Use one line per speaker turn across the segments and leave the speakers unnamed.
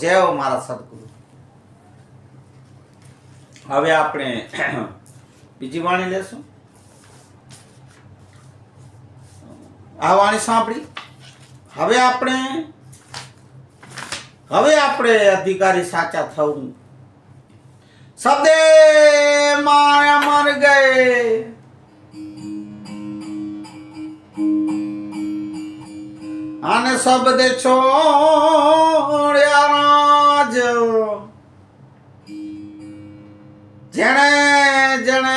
જય મારા સદગુરુ. હવે આપણે બીજી વાણી લેશું. આ વાણી સાંભળી. હવે આપણે હવે આપણે અધિકારી સાચા થવું. સદે માયા મર ગયે. અને શબ્દ છોડ્યા રાજ. જેણે જેણે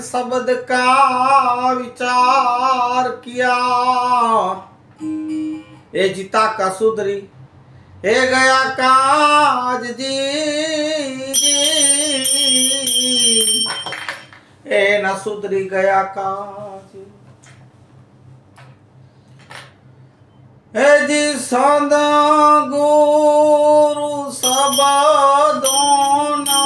શબ્દ કા વિચાર કિયા? એ જીતા કા સુધરી? એ ગયા કાજ જી એ ના સુધરી ગયા કાજ હે જી સદા ગુરુ સબદોના અધિકારી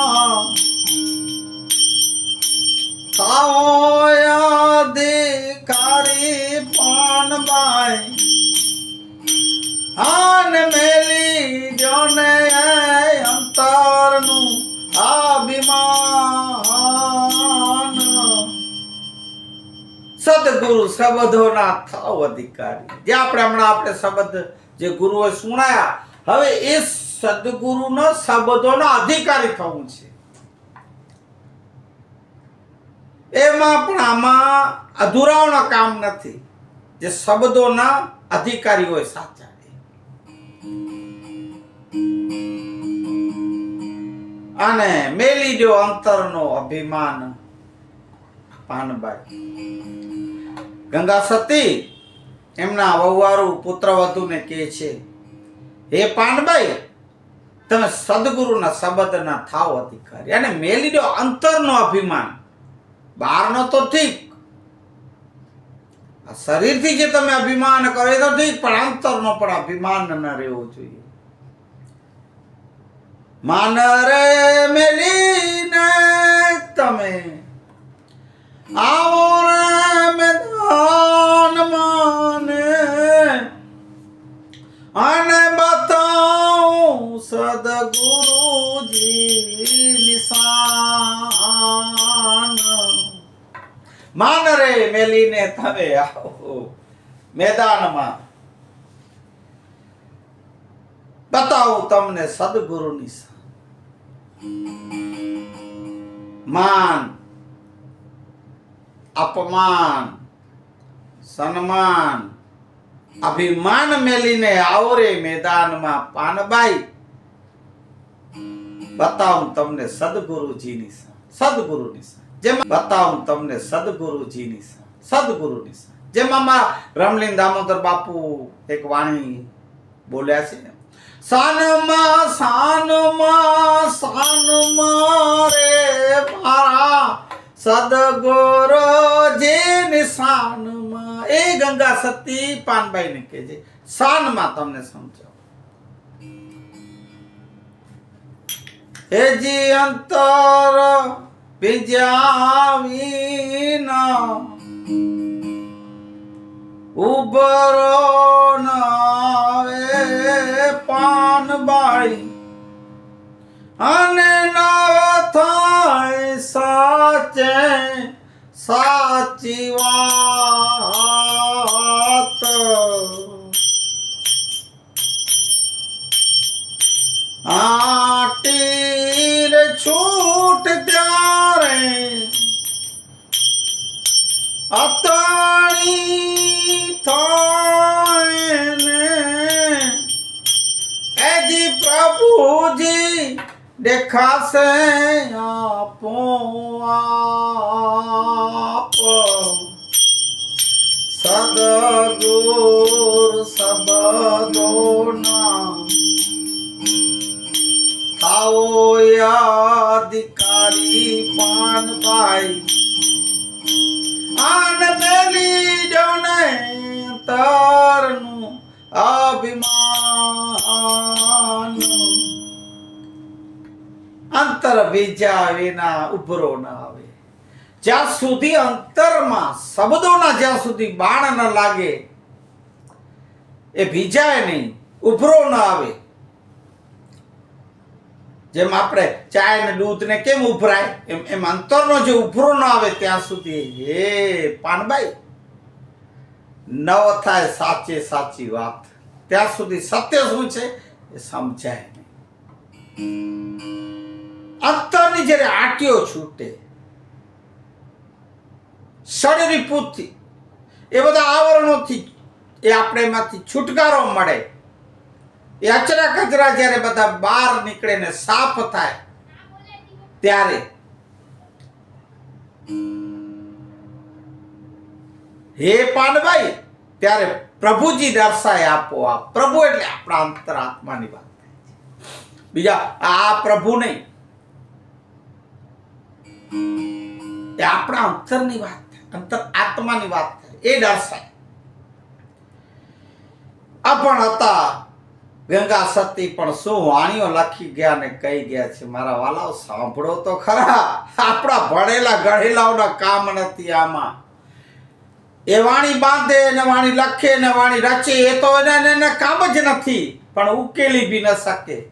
શબ્દોના થાવ અધિકારી. જે આપણે હમણાં આપણે શબ્દ જે ગુરુએ સુણાયા, હવે એ સદગુરુનો શબ્દોનો અધિકારી થવું છે. એમાં પણ આમાં અધૂરાઓના કામ નથી. જે શબ્દોના અધિકારી હોય સાચા. અને મેલી દો અંતરનો અભિમાન, પાનબાઈ. ગંગા સતી, એમના વહુવારું પુત્રવધુને કહે છે, હે પાનબાઈ તમે સદગુરુના શબ્દના થાવ અધિકારી. અને મેલી દો અંતરનો અભિમાન. બહારનો તો ઠીક. આ શરીરથી જે તમે અભિમાન કરો એ તો ઠીક, પણ અંતરનો પણ અભિમાન ન રહેવો જોઈએ. માન રે મેલીને તમે આવો રે મેદાન માને. અને બતાવું સદગુરુજી નિશાન માન મેલીને તમે આવો મેદાનમાં. બતાવું તમને સદગુરુ નિશાન માન અપમાન, સન્માન, અભિમાન મેલીને આવરે મેદાનમાં પાનબાઈ. બતાવું તમને સદગુરુજીની સદગુરુની જેમ બતાવું તમને સદગુરુજીની સદગુરુની જેમાં રમલીન દામોદર બાપુ એક વાણી બોલ્યા છે સાનમાં સાનમાં સાનમાં રે મારા સદગુરુજીની નિશાનમાં. એ ગંગા સતી પાનભાઈ ને કહેજે શાનમાં તમને સમજાવ. હેજી અંતર વિજાવીના ઉભરો નાવે બાળી અને દેખાશે આપો આપ સદગુર સબદોના આવો પાન ભાઈ આન મેલી ડોને તારનું અભિમાન. અંતર બીજા વિના ઉભરો ન આવે. જ્યાં સુધી અંતરમાં શબ્દોના જ્યાં સુધી બાણ ન લાગે, એ ભીજાય નહીં, ઉભરો ન આવે. જેમ આપણે ચાય ને દૂધ ને કેમ ઉભરાય? એમ એમ અંતરનો જે ઉભરો ન આવે, ત્યાં સુધી હે પાનબાઈ. નવ થાય સાચે સાચી વાત. ત્યાં સુધી સત્ય શું છે? એ સમજાય નહીં. અંતરની જ્યારે આટીઓ છૂટે ષડરીપુથી એ બધા આવરણોથી એ આપણે એમાંથી છુટકારો મળે. એ અચરા કચરા જ્યારે બધા બહાર નીકળે ને સાફ થાય, ત્યારે હે પાનભાઈ, ત્યારે પ્રભુજી દર્શાય આપો આ પ્રભુ એટલે આપણા અંતરાત્માની વાત થાય બીજા, આ પ્રભુ નહીં આપણા અંતરની વાત અંતર આત્માની વાત એ દર્શાય આ પણ હતા, ગંગા સતી પણ શું વાણીઓ લખી ગયા ને કહી ગયા છે? મારા વાલાઓ, સાંભળો તો ખરા. આપણા ભણેલા ગણેલાઓના કામ નથી આમાં. એ વાણી બાંધે ને વાણી લખે ને વાણી રચે, એ તો એને- એને કામ જ નથી. પણ ઉકેલી બી ન શકે.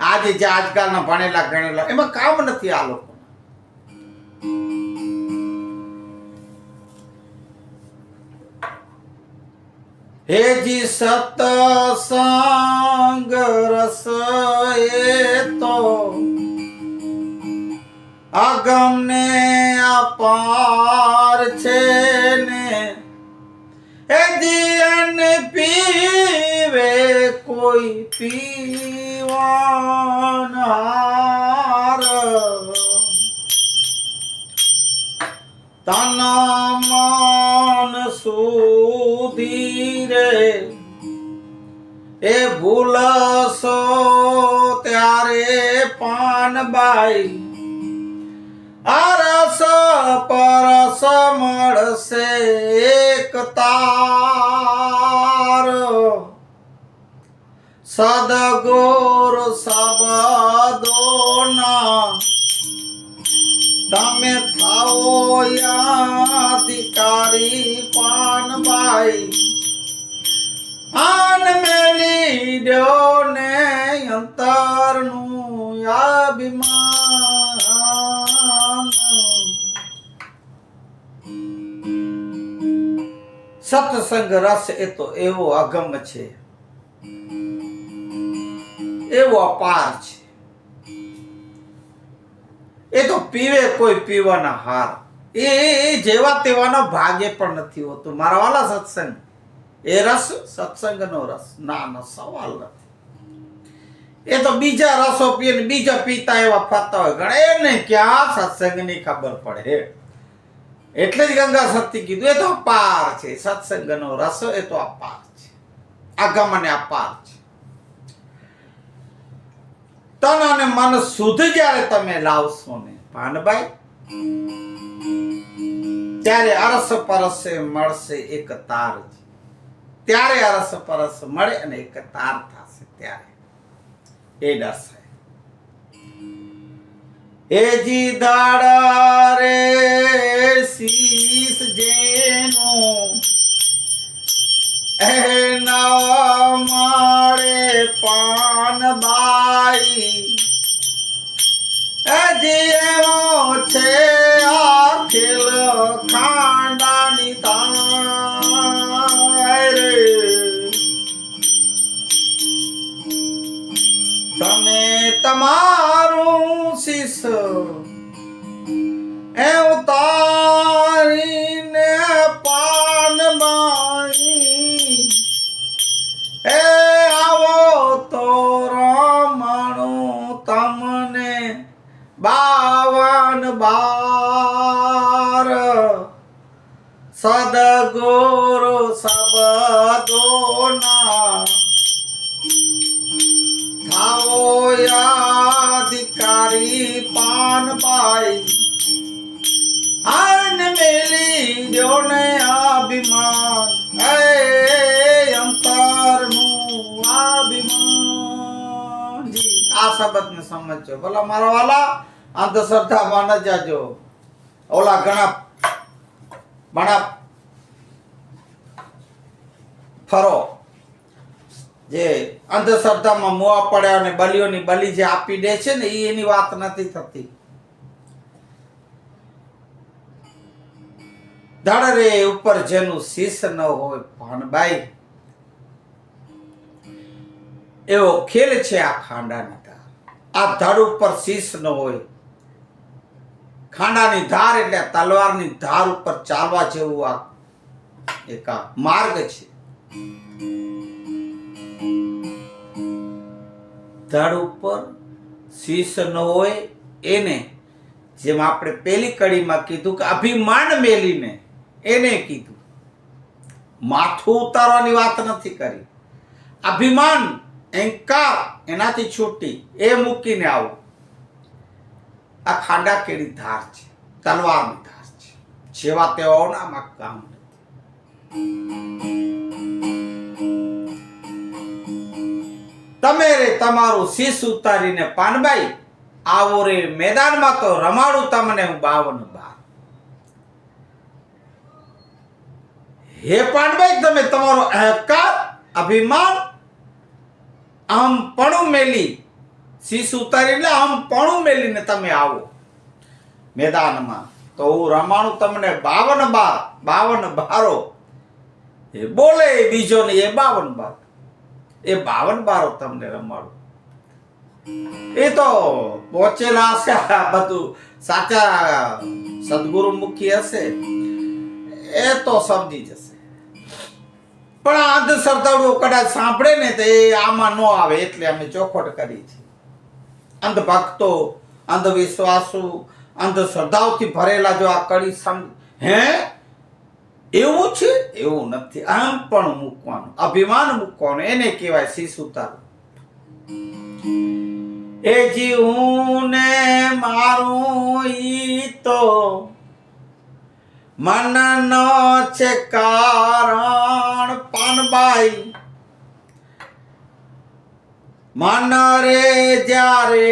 આજે જે આજકાલના ભણેલા ગણેલા, એમાં કામ નથી આ લોકો હેજી સતસંગ રસ એ તો અગમને અપાર છે ને. એ જીવન પીવે કોઈ પીવાનાર ભૂલશો ત્યારે પાનબાઈ અરસ પરસ મળશે એકતાર સદગોર શબ્દોના તમે થાઓ યાદિકારી પાનબાઈ આન મેલી દો ને અંતરનું અભિમાન. સત્સંગ રસ એ તો એવો અગમ છે. એવો અપાર છે. એ તો પીવે કોઈ પીવાના હાર. એ જેવા તેવાનો ભાગે પણ નથી હોતું. મારા વાલા સત્સંગ એ રસ, સત્સંગનો રસ. ના ના સવાલ નથી. એ તો બીજા રસો પીએ બીજા પીતા એવા ફરતા હોય. ઘણા એને ક્યાં સત્સંગની ખબર પડે? એટલે જ ગંગા સતી કીધું, એ તો અપાર છે. સત્સંગનો રસ એ તો અપાર છે. આગમ અને અપાર છે. તન અને મન શુદ્ધ જ્યારે તમે લાવશો ને, ભાનભાઈ, ત્યારે અરસ પરસે મળશે એક તાર જ. ત્યારે અરસ પરસ મળે અને એક થશે ત્યારે. એ દર્શાય એજી દાડા રે શીશ જેનું એ નવા મળે પાનબાઈ હજી એવો છે આ ખેલ ખાંડાની ને અભિમાન. હે અંતરનું અભિમાન. જી, આ શબ્દને સમજજો. ભલા મારા વાલા અંધશ્રદ્ધામાં ન જાજો. ઓલા ઘણા ઘણા ફરો, જે અંધશ્રદ્ધામાં મોવા પડ્યા અને બલિઓની બલી જે આપી દે છે ને એ એની વાત નથી થતી. ધડ રે ઉપર જેનું શીશ ન હોય ભાનબાઈ, એવો ખેલ છે આ ખાંડાની ધાર. આ ધડ ઉપર શીશ ન હોય. ખાંડાની ધાર એટલે તલવારની ધાર ઉપર ચાલવા જેવું આ એક આ માર્ગ છે. ધડ ઉપર શીશ ન હોય એને જેમ આપણે પેલી કડીમાં કીધું કે અભિમાન મેલીને એને કીધું. માથું ઉતારવાની વાત નથી કરી. અભિમાન અહંકાર એનાથી છૂટી એ મૂકીને આવો. આ ખાંડા કેડી ધાર છે, તલવારની ધાર છે. જેવા તેવાઓના કામ તમે રે તમારું શીશ ઉતારીને પાનબાઈ, આવો રે મેદાનમાં તો રમાડું તમને હું બાવન બાર હે પાનબાઈ તમે તમારો અહંકાર, અભિમાન આમ પણું મેલી શીશ ઉતારી એટલે આમ પણું મેલીને તમે આવો મેદાનમાં. તો હું રમાણું તમને બાવન બાર, બાવન બારો. એ બોલે એ બીજો ને એ બાવન બાર. એ બાવન બારો તમને રમાડું. એ તો પહોંચેલા હશે બધું સાચા સદગુરુ મુખી હશે. એ તો સમજી જશે. પણ આ અંધશ્રદ્ધાળુઓ કદાચ સાંભળે ને તો એ આમાં ન આવે એટલે અમે ચોખવટ કરી છે. અંધભક્તો અંધવિશ્વાસુ અંધશ્રદ્ધાઓથી ભરેલા જો આ કડી સમ હે? એવું છે? એવું નથી. આમ પણ મૂકવાનું. અભિમાન મૂકવાનું. એને કહેવાય શીશ ઉતારવું એ જીવું ને મારું ઈ તો મન છે કારણ પાનબાઈ. મન રે જ્યારે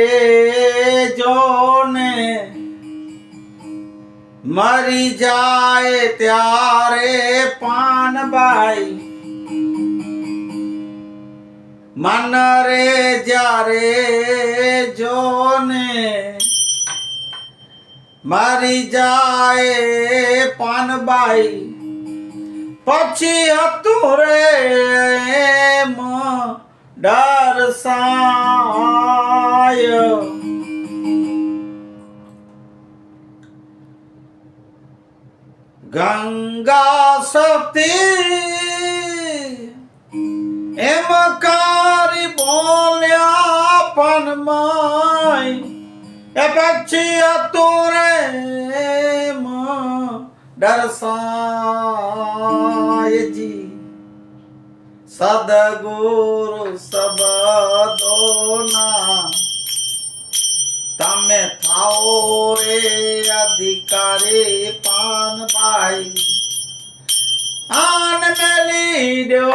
જોને મરી જાય ત્યારે પાનબાઈ. મન રે જ્યારે જોને મરી જાય પાનબાઈ. પછી હતું રે એમ ડર સાય. ગંગા સતી એમ કારી બોલ્યા પનમાય એ પછી હતું ડરસાયજી સદગુરુ સબદોના તમે થાઓ રે અધિકારી પાનભાઈ આન મેલી દો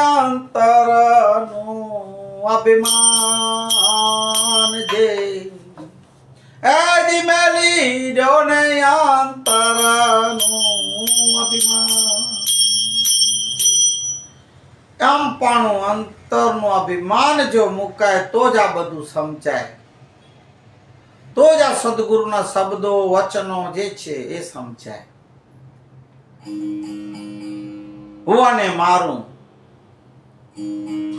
અંતરનું અભિમાન જે એજી મેલી દો ને અંતરનું આમ પણ અંતરનું અભિમાન જો મુકાય, તો જ આ બધું સમજાય. તો જ આ સદગુરુના શબ્દો, વચનો જે છે એ સમજાય. હું અને મારું?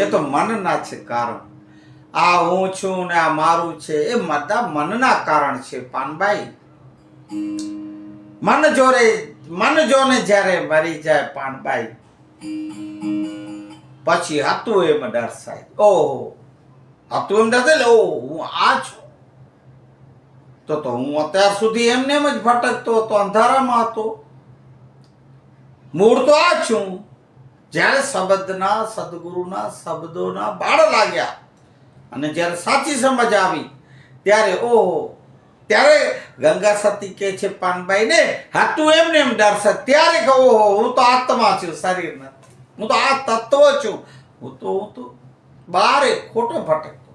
એ તો મનના છે કારણ. આ હું છું ને આ મારું છે, એ બધા મનના કારણ છે પાનબાઈ મન જોરે મન જોને જ્યારે મરી જાય પાનબાઈ પછી હતું એમ સાહેબ. ઓહો. હતું એમ ડર એટલે ઓ હું આ છું. તો તો હું અત્યાર સુધી એમને એમ જ ભટકતો હતો અંધારામાં હતો. મૂળ તો આ છું. જ્યારે શબ્દના સદગુરુના શબ્દોના બાળ લાગ્યા અને જ્યારે સાચી સમજ આવી ત્યારે ઓહો ત્યારે ગંગા સતી કે છે પાનભાઈ ને હા તું એમને એમ ડરશે ત્યારે કહો હું તો આત્મા છું શરીર નથી. હું તો આ તત્વ છું. હું તો હું તો બારે ખોટો ભટકતો.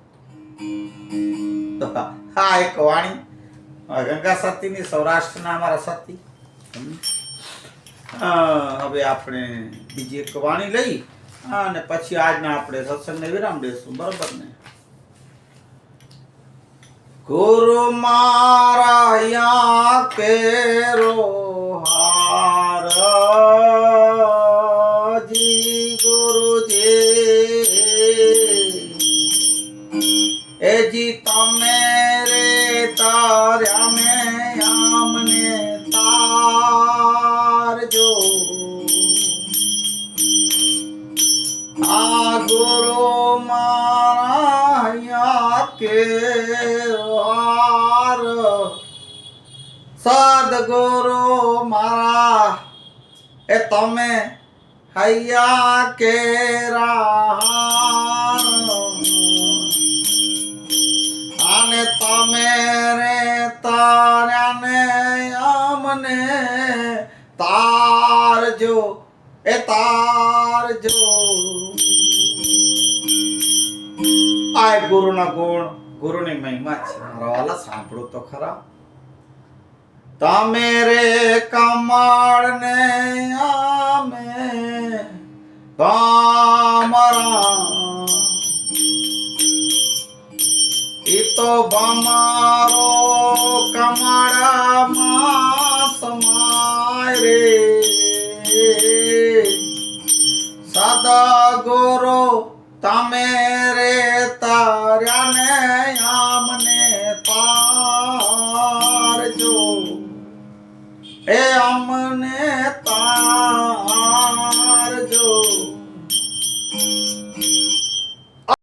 હા, એક વાણી. ગંગા સતીની સૌરાષ્ટ્રના અમારા સતી. હવે આપણે બીજી એક વાણી લઈ અને પછી આજના આપણે સત્સંગને વિરામ દેશું. બરોબર ને? ગુરુ મારા યા કેરો હાર. તમે હૈયા કે અને તમે રે તારાને અમને તારજો એ તારજો આ ગુરુના ગુણ, ગુરુની મહિમા છે. મારા વાલા, સાંભળો તો ખરા. તમે રે કમળ ને આમે ભમરા એ તો ભમારો કમળમાં સમાય રે. સદા ગુરુ તમે રે તાર્યાને આમને તારજો એ અમ